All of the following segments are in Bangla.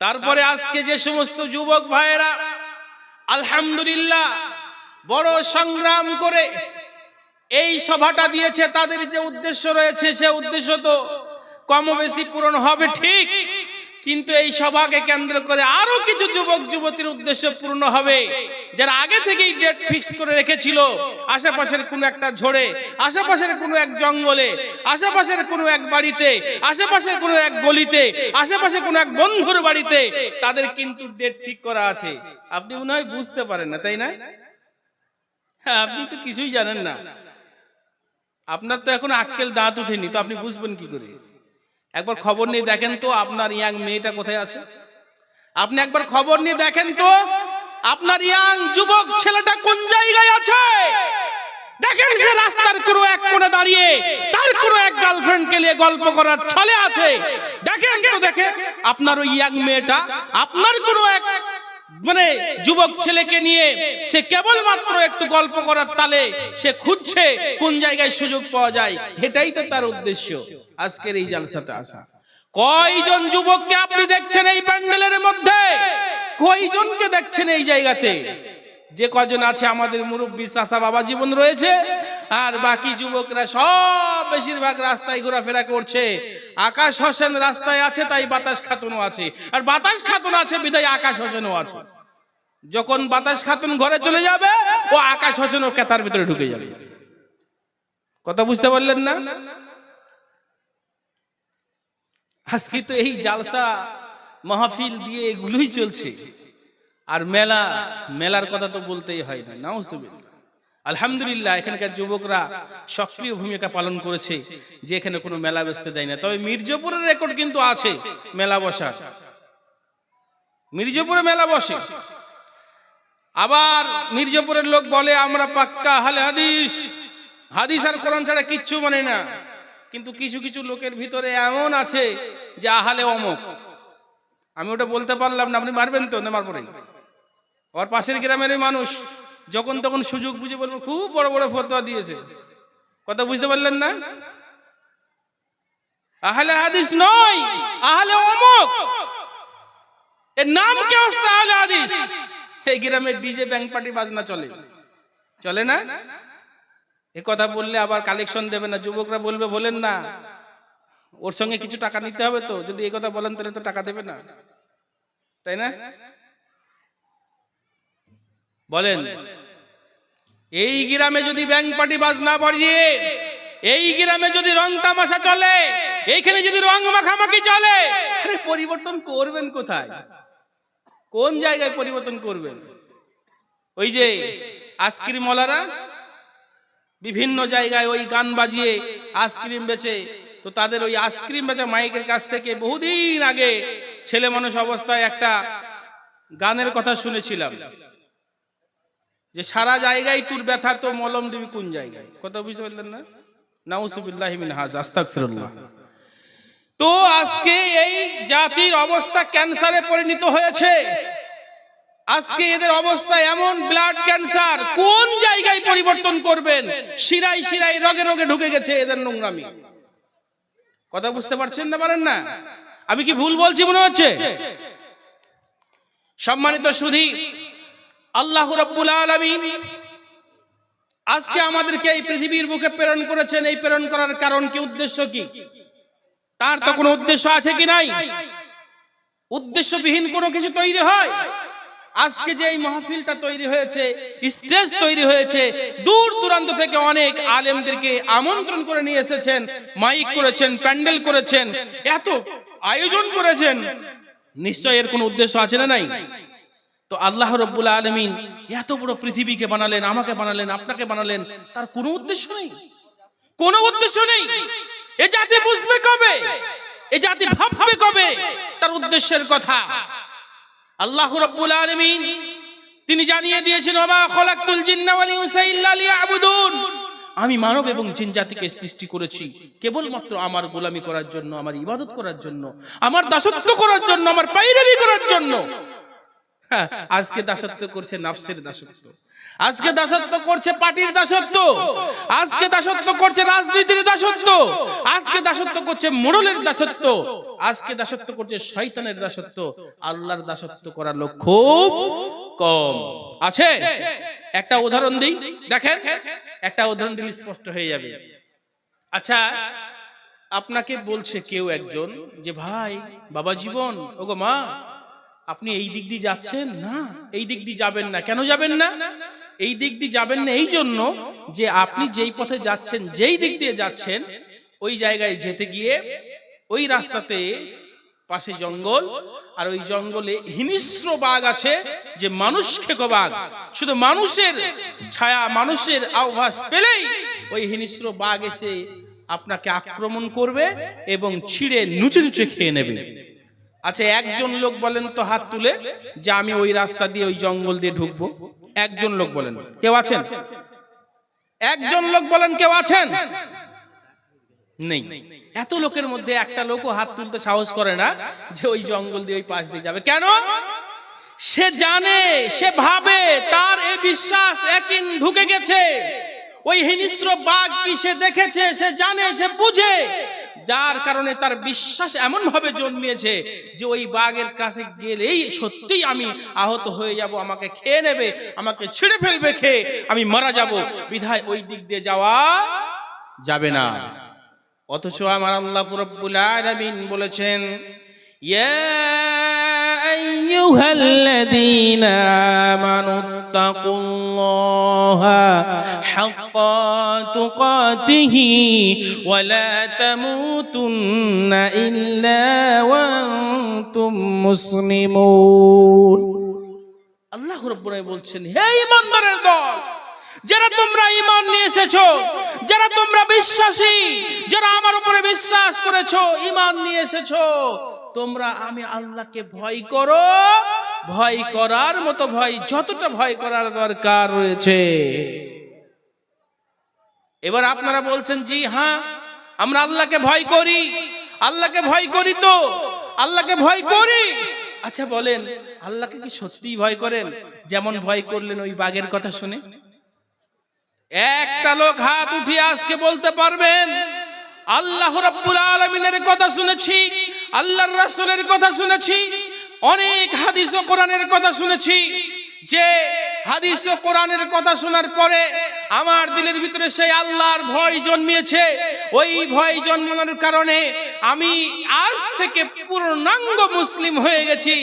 তারপরে আজকে যে সমস্ত যুবক ভাইয়েরা আলহামদুলিল্লাহ বড় সংগ্রাম করে এই সভাটা দিয়েছে তাদের যে উদ্দেশ্য রয়েছে সে উদ্দেশ্য তো কম বেশি পূরণ হবে ঠিক। কিন্তু এই সভাকে কেন্দ্র করে আরও কিছু যুবক যুবতীর উদ্দেশ্য পূর্ণ হবে। যারা আগে থেকেই ডেট ফিক্স করে রেখেছিল, আশেপাশের কোনো একটা ঝড়ে, আশেপাশের কোনো এক জঙ্গলে, আশেপাশের কোনো এক বাড়িতে, আশেপাশের কোনো এক গলিতে, আশেপাশে কোনো এক বন্ধুর বাড়িতে, তাদের কিন্তু ডেট ঠিক করা আছে। আপনি মনে হয় বুঝতে পারেন না, তাই না? হ্যাঁ আপনি তো কিছুই জানেন না। আপনার তো এখন আক্কেল দাঁত উঠেনি, তো আপনি বুঝবেন কি করে? একবার খবর নিয়ে দেখেন তো আপনার ইয়াং মেয়েটা কোথায় আছে? আপনি একবার খবর নিয়ে দেখেন তো আপনার ইয়াং যুবক ছেলেটা কোন জায়গায় আছে? দেখেন সে রাস্তার কোনো এক কোণে দাঁড়িয়ে তার কোনো এক গার্লফ্রেন্ডকে নিয়ে গল্প করার ছলে আছে। দেখেন তো দেখে আপনার ওই ইয়াং মেয়েটা আপনার কোনো এক মানে যুবক ছেলেকে নিয়ে সে কেবলমাত্র একটু গল্প করার তালে সে খুঁজছে কোন জায়গায় সুযোগ পাওয়া যায়, এটাই তো তার উদ্দেশ্য। আজকের এই জালসাতে আসা। কয়জন যুবককে আপনি দেখছেন এই প্যান্ডেলের মধ্যে? কয়জনকে দেখছেন এই জায়গাতে? যে কজন আছে আমাদের মুরব্বী চাষা বাবা জীবন রয়েছে, আর বাকি যুবকরা সব বেশিরভাগ রাস্তায় ঘোরাফেরা করছে। আকাশ হোসেন রাস্তায় আছে, তাই বাতাস খাতুনও আছে। আর বাতাস খাতুন আছে, বিদায় আকাশ হোসেনও আছে। যখন বাতাস খাতুন ঘরে চলে যাবে, ও আকাশ হোসেন ও কেতার ভিতরে ঢুকে যাবে। কথা বুঝতে পারলেন না? আজকে তো এই জালসা, মাহফিল দিয়ে এগুলোই চলছে। আর মেলা, মেলার কথা তো বলতেই হয় না, নাউজুবিল্লাহ। আলহামদুলিল্লাহ, এখানকার যুবকরা সক্রিয় ভূমিকা পালন করেছে, যে এখানে কোনো মেলা বসতে দেয় না। তবে মির্জাপুরের রেকর্ড কিন্তু আছে, মেলা বসার। মির্জাপুরে মেলা বসে। আবার মির্জাপুরের লোক বলে, আমরা পাক্কা হালে হাদিস। হাদিস আর কোরআন ছাড়া কিচ্ছু মানে না। কিন্তু কিছু কিছু লোকের ভিতরে এমন আছে যে আহালে অমক। আমি ওটা বলতে পারলাম না, আপনি মারবেন তো, না মারবো ওর পাশের গ্রামেরই মানুষ। যখন তখন সুযোগ বুঝে বলব খুব বড় বড় ফতোয়া দিয়েছে। কথা বুঝতে পারলেন না? আহলে হাদিস নয় আহলে অমুক এর নাম কে আহলে হাদিস? এই গ্রামে ডিজে ব্যাংক পার্টি বাজনা চলে। চলে না? এ কথা বললে আবার কালেকশন দেবে না যুবকরা বলবে বলেন না। ওর সঙ্গে কিছু টাকা নিতে হবে তো যদি এই কথা বলেন তাহলে তো টাকা দেবে না। তাই না? বলেন। এই গ্রামে যদি ব্যাংক পার্টি বাজনা বাড়িয়ে এই গ্রামে যদি রং তামাশা চলে, এইখানে যদি রং মাখামাখি চলে, আরে পরিবর্তন করবেন কোথায়? কোন জায়গায় পরিবর্তন করবেন? ওই যে আইসক্রিম মলারা বিভিন্ন জায়গায় ওই গান বাজিয়ে আইসক্রিম বেচে, তো তাদের ওই আইসক্রিম বেচা মাইকের কাছ থেকে বহুদিন আগে ছেলে মানুষ অবস্থায় একটা গানের কথা শুনেছিলাম। যে সারা জায়গায় তোর ব্যথা তো মলম দিবি কোন জায়গায়? কথা বুঝতে পারলেন না? নাউসুবিল্লাহ মিন হাজ আস্তাগফিরুল্লাহ। তো আজকে এই জাতির অবস্থা ক্যান্সারে পরিণত হয়েছে। আজকে এদের অবস্থা এমন, ব্লাড ক্যান্সার, কোন জায়গায় পরিবর্তন করবেন? শিরাই শিরাই রগে রগে ঢুকে গেছে এদের নোংরামি। কথা বুঝতে পারছেন না পারেন না? আমি কি ভুল বলছি মনে হচ্ছে? সম্মানিত সুধী আল্লাহ রব্বুল আলামিন আজকে আমাদেরকে এই পৃথিবীর বুকে প্রেরণ করেছেন। এই প্রেরণ করার কারণ কি, উদ্দেশ্য কি? তার তো কোনো উদ্দেশ্য আছে কি নাই? উদ্দেশ্যবিহীন কোনো কিছু তৈরি হয়? আজকে যে এই মাহফিলটা তৈরি হয়েছে, স্টেজ তৈরি হয়েছে, দূর দূরান্ত থেকে অনেক আলেমদেরকে আমন্ত্রণ করে নিয়ে এসেছেন, মাইক করেছেন, প্যান্ডেল করেছেন, এত আয়োজন করেছেন। নিশ্চয় এর কোনো উদ্দেশ্য আছে না নাই? তো আল্লাহ রব্বুল আলমিন এত বড় পৃথিবীকে বানালেন, আমাকে বানালেন, আপনাকে বানালেন, তার কোনো উদ্দেশ্য নেই। কোনো উদ্দেশ্য নেই। এ জাতি বুঝবে কবে? এ জাতি ভাববে কবে? তার উদ্দেশ্যের কথা। আল্লাহ রব্বুল আলমিন তিনি জানিয়ে দিয়েছেন, ওমা খলাকতুল জিন্না ওয়াল ইনসা ইল্লা লিয়াবুদুন। আমি মানব এবং জিন জাতিকে সৃষ্টি করেছি, কেবলমাত্র আমার গোলামি করার জন্য, আমার ইবাদত করার জন্য, আমার দাসত্ব করার জন্য, আমার পাইরাবি করার জন্য। আজকে দাসত্ব করছে নাফসের দাসত্ব। আজকে দাসত্ব করছে পার্টির দাসত্ব। আজকে দাসত্ব করছে রাজনীতির দাসত্ব। আজকে দাসত্ব করছে মোড়লের দাসত্ব। আজকে দাসত্ব করছে শয়তানের দাসত্ব আল্লাহর দাসত্ব করার লোক খুব কম। আছে? একটা উদাহরণ দিই। দেখেন একটা উদাহরণ দিলে স্পষ্ট হয়ে যাবে। আচ্ছা আপনাকে বলছে কেউ একজন যে ভাই বাবা জীবন ওগো মা আপনি এই দিক দিয়ে যাচ্ছেন? না এই দিক দিয়ে যাবেন না। কেন যাবেন না? এই দিক দিয়ে যাবেন না এই জন্য যে আপনি যেই পথে যাচ্ছেন যেই দিক দিয়ে যাচ্ছেন ওই জায়গায় যেতে গিয়ে ওই রাস্তাতে পাশে জঙ্গল আর ওই জঙ্গলে হিংস্র বাঘ আছে যে মানুষ খেকো বাঘ। শুধু মানুষের ছায়া মানুষের আভাস পেলেই ওই হিংস্র বাঘ এসে আপনাকে আক্রমণ করবে এবং ছিঁড়ে নুচে নুচে খেয়ে নেবে। আচ্ছা একজন লোক বলেন তো হাত তুলে যে আমি ওই রাস্তা দিয়ে ওই জঙ্গল দিয়ে ঢুকবো। একজন লোক বলেন। কেউ আছেন? একজন লোক বলেন কেউ আছেন? নেই। এত লোকের মধ্যে একটা লোকও হাত তুলতে সাহস করে না যে ওই জঙ্গল দিয়ে ওই পাশ দিয়ে যাবে। কেন? সে জানে, সে ভাবে, তার এই বিশ্বাস একদিন ঢুকে গেছে। ওই হিংস্র বাঘ কি সে দেখেছে, সে জানে, সে বুঝে। যার কারণে তার বিশ্বাস এমন ভাবে জন্মিয়েছে যে ওই বাঘের কাছে গেলেই সত্যিই আমি আহত হয়ে যাব, আমাকে খেয়ে নেবে, আমাকে ছিঁড়ে ফেলবে, খেয়ে আমি মারা যাব। বিধায় ওই দিক দিয়ে যাওয়া যাবে না। অথচ আমার আল্লাহ রব্বুল বলেছেন, ইয়া আইয়ুহাল্লাযীনা আমানুত্তাকুল্লাহা হাক্কা তুকাতিহি ওয়া লা তামুতুন্না ইল্লা ওয়া আনতুম মুসলিমুন। আল্লাহ রাব্বুল আলামিন বলছেন, হে ঈমানদারের দল, যারা তোমরা ঈমান নিয়ে এসেছ, যারা তোমরা বিশ্বাসী, যারা আমার উপরে বিশ্বাস করেছ, ঈমান নিয়ে এসেছ তোমরা আমি আল্লাহকে ভয় করো। ভয় করার মতো ভয় যতটা ভয় করার দরকার রয়েছে। এবার আপনারা বলছেন জি হ্যাঁ আমরা আল্লাহকে ভয় করি। আল্লাহকে ভয় করি তো। আল্লাহকে ভয় করি। আচ্ছা বলেন আল্লাহকে কি সত্যিই ভয় করেন? যেমন ভয় করলেন ওই বাঘের কথা শুনে। একটা লোক হাত উঠিয়ে আজকে বলতে পারবেন আল্লাহ রাব্বুল আলামিনের কথা শুনেছি, আল্লাহর রাসূলের কথা শুনেছি, অনেক হাদিস ও কোরআনের কথা শুনেছি, যে হাদিস ও কোরআনের কথা শোনার পরে আমার দিলের ভিতরে সেই আল্লাহর ভয় জন্মিয়েছে। ওই ভয় জন্মানোর কারণে আমি আজ থেকে পূর্ণাঙ্গ মুসলিম হয়ে গেছি,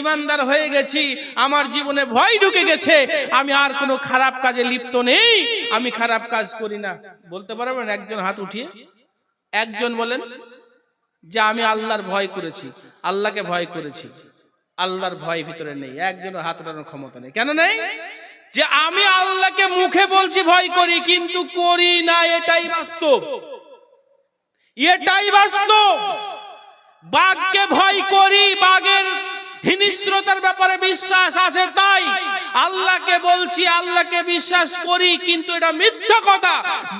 ইমানদার হয়ে গেছি, আমার জীবনে ভয় ঢুকে গেছে, আমি আর কোনো খারাপ কাজে লিপ্ত নেই, আমি খারাপ কাজ করি না। বলতে পারবেন একজন হাত উঠিয়ে? একজন বলেন যে আমি আল্লাহর ভয় করেছি আল্লাহকে ভয় করেছি। আল্লাহর ভয় ভিতরে নেই একজন হাত ওঠানোর ক্ষমতা নেই। কেন নেই? যে আমি আল্লাহকে মুখে বলছি ভয় করি কিন্তু করি না এটাই বাস্তব। এটাই বাস্তব। বাঘকে ভয় করি বাঘের হিনিশ্রতার ব্যাপারে বিশ্বাস আছে তাই আল্লাহকে বলছি, আল্লাহকে বিশ্বাস করি, কিন্তু এটা মিথ্যা কথা,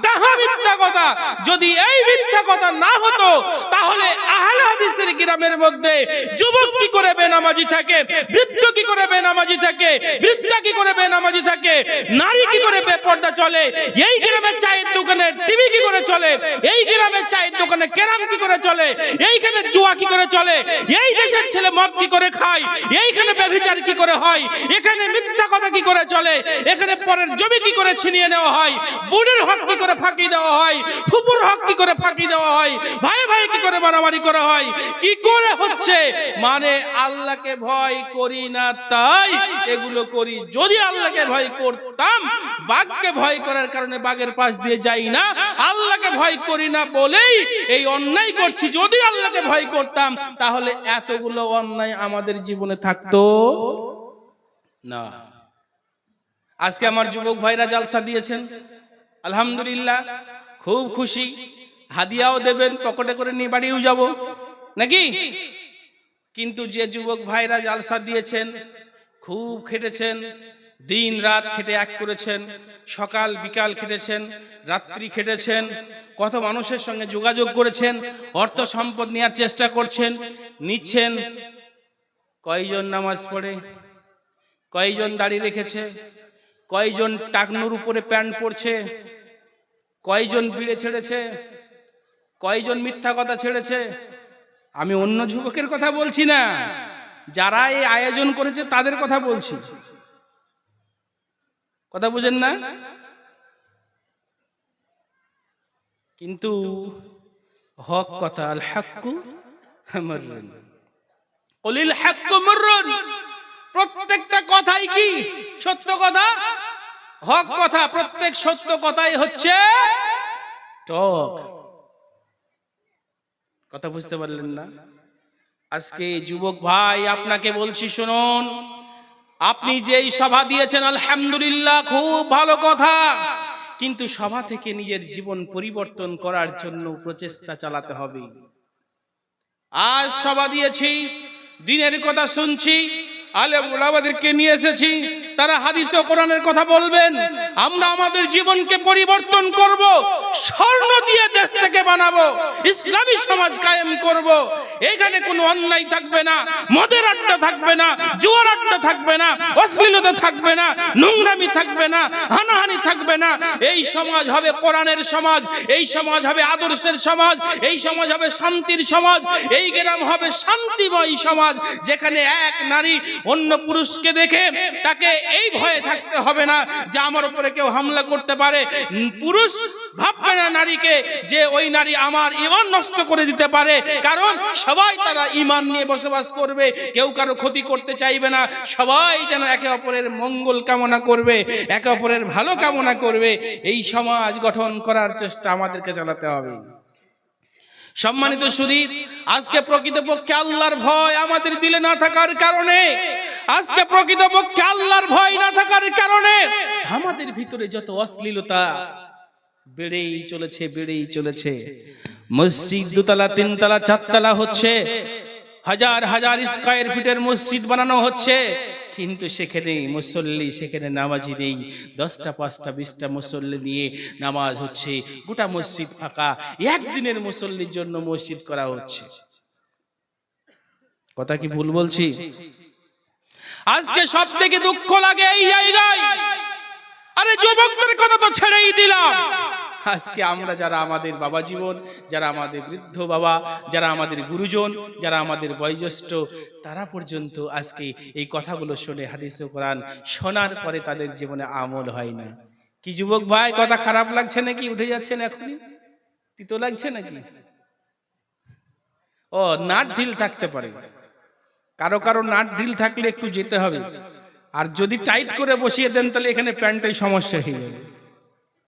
ডাহা মিথ্যা কথা। যদি এই মিথ্যা কথা না হতো আহলে গ্রামের মধ্যে যুবক কি করে বেনামাজি থাকে বৃদ্ধ কি করে বেনামাজি থাকে বৃদ্ধা কি করে বেনামাজি থাকে নারী কি করে বেপর্দা চলে এই গ্রামের চায়ের দোকানে টিভি কি করে চলে এই গ্রামের চায়ের দোকানে কেরাম কি করে চলে এইখানে জুয়া কি করে চলে এই দেশের ছেলে মদ কি করে খায় এইখানে ব্যভিচার কি করে হয় এখানে মিথ্যা কথা কি করে চলে এখানে পরের জমি কি করে ছিনিয়ে নেওয়া হয় বুড়ির হক কি করে ফাঁকি দেওয়া হয় ফুপুর হক কি করে ফাঁকি দেওয়া হয় ভাই ভাই কি করে মারামারি করা হয় কি করে হচ্ছে। মানে আল্লাহকে ভয় করি না তাই এগুলো করি। যদি আল্লাহকে ভয় করতাম, বাঘকে ভয় করার কারণে বাঘের পাশ দিয়ে যাই না। আল্লাহকে ভয় করি না বলেই এই অন্যায় করছি। যদি আল্লাহকে ভয় করতাম, তাহলে এতগুলো অন্যায় আমাদের জীবনে থাকতো? না। আজকে আমার যুবক ভাইরা জালসা দিয়েছেন। আলহামদুলিল্লাহ, খুব খুশি। হাদিয়াও দেবেন, পকেটে করে নিয়ে বাড়িও যাব। নাকি? কিন্তু যে যুবক ভাইরা জালসা দিয়েছেন, খুব খেটেছেন, দিন রাত খেটে এক করেছেন, সকাল বিকাল খেটেছেন, রাত্রি খেটেছেন, কত মানুষের সঙ্গে যোগাযোগ করেছেন, অর্থ সম্পদ নেওয়ার চেষ্টা করছেন, নিচ্ছেন। কয়জন নামাজ পড়ে? কয়জন দাড়ি রেখেছে? কয়জন টাকনুর উপরে প্যান্ট পরছে? কয়জন বিড়ে ছেড়েছে? কয়জন মিথ্যা কথা ছেড়েছে? আমি অন্য যুবকের কথা বলছি না। যারা এই আয়োজন করেছে তাদের কথা বলছি। কথা বুঝেন না? কিন্তু হক কথা আল হাক্কু মাররুন। কলিল হাক্কু মাররুন। প্রত্যেকটা কথাই কি সত্য কথা? হক কথা প্রত্যেক সত্য কথাই হচ্ছে টক। কথা বুঝতে পারলেন না? আজকে যুবক ভাই আপনাকে বলছি, শুনুন। আপনি যেই সভা দিয়েছেন, আলহামদুলিল্লাহ, খুব ভালো কথা। কিন্তু সভা থেকে নিজের জীবন পরিবর্তন করার জন্য প্রচেষ্টা চালাতে হবে। আজ সভা দিয়েছি, দিনের কথা শুনছি, আলেম ওলামাদেরকে নিয়ে এসেছি তারা হাদিস ও কোরআনের কথা বলবেন, আমরা আমাদের জীবনকে পরিবর্তন করব, স্বর্ণ দিয়ে দেশটাকে বানাবো, ইসলামী সমাজ কায়েম করব এখানে কোনো অন্যায় থাকবে না, মদের আড্ডা থাকবে না, জুয়ার আড্ডা থাকবে না, অশ্লীলতা থাকবে না, নোংরামি থাকবে না, হানাহানি থাকবে না। এই সমাজ হবে কোরআনের সমাজ, এই সমাজ হবে আদর্শের সমাজ, এই সমাজ হবে শান্তির সমাজ, এই গ্রাম হবে শান্তিময় সমাজ, যেখানে এক নারী অন্য পুরুষকে দেখে তাকে এই ভয়ে থাকতে হবে না যে আমার উপরে কেউ হামলা করতে পারে। পুরুষ ভাববে না নারীকে যে ওই নারী আমার ইমান নষ্ট করে দিতে পারে, কারণ সবাই তারা ইমান নিয়ে বসবাস করবে, কেউ কারও ক্ষতি করতে চাইবে না, সবাই যেন একে অপরের মঙ্গল কামনা করবে, একে অপরের ভালো কামনা করবে, এই সমাজ গঠন করার চেষ্টা আমাদেরকে চালাতে হবে। সম্মানিত সুদীপ, আজকে প্রকৃতপক্ষে আল্লাহর ভয় আমাদের দিলে না থাকার কারণে, আজকে প্রকৃতপক্ষে আল্লাহর ভয় না থাকার কারণে আমাদের ভিতরে যত অশ্লীলতা, বেড়েই চলেছে বেড়েই চলেছে। মসজিদ দুতলা, তিনতলা, চারতলা হচ্ছে। হাজার হাজার স্কোয়ার ফিটের মসজিদ বানানো হচ্ছে। কিন্তু সেখানে মুসল্লি, সেখানে নামাজি নেই। দশটা, পাঁচটা, বিশটা মুসল্লি নিয়ে নামাজ হচ্ছে। গোটা মসজিদ ফাঁকা। একদিনের মুসল্লির জন্য মসজিদ করা হচ্ছে। কথা কি ভুল বলছি? আজকে সব থেকে দুঃখ লাগে এই জায়গায়। আরে যুবকদের কথা তো ছেড়েই দিলাম। আজকে আমরা যারা আমাদের বাবা জীবন, যারা আমাদের বৃদ্ধ বাবা, যারা আমাদের গুরুজন, যারা আমাদের বয়োজ্যেষ্ঠ, তারা পর্যন্ত আজকে এই কথাগুলো শুনে হাদিস কোরআন শোনার পরে তাদের জীবনে আমল হয় না। কি যুবক ভাই, কথা খারাপ লাগছে নাকি? উঠে যাচ্ছেন এখনই? তিতো লাগছে নাকি? ও, নাট ঢিল থাকতে পারে। কারও কারও নাট ঢিল থাকলে একটু যেতে হবে। আর যদি টাইট করে বসিয়ে দেন, তাহলে এখানে প্যান্টের সমস্যা হয়ে যাবে।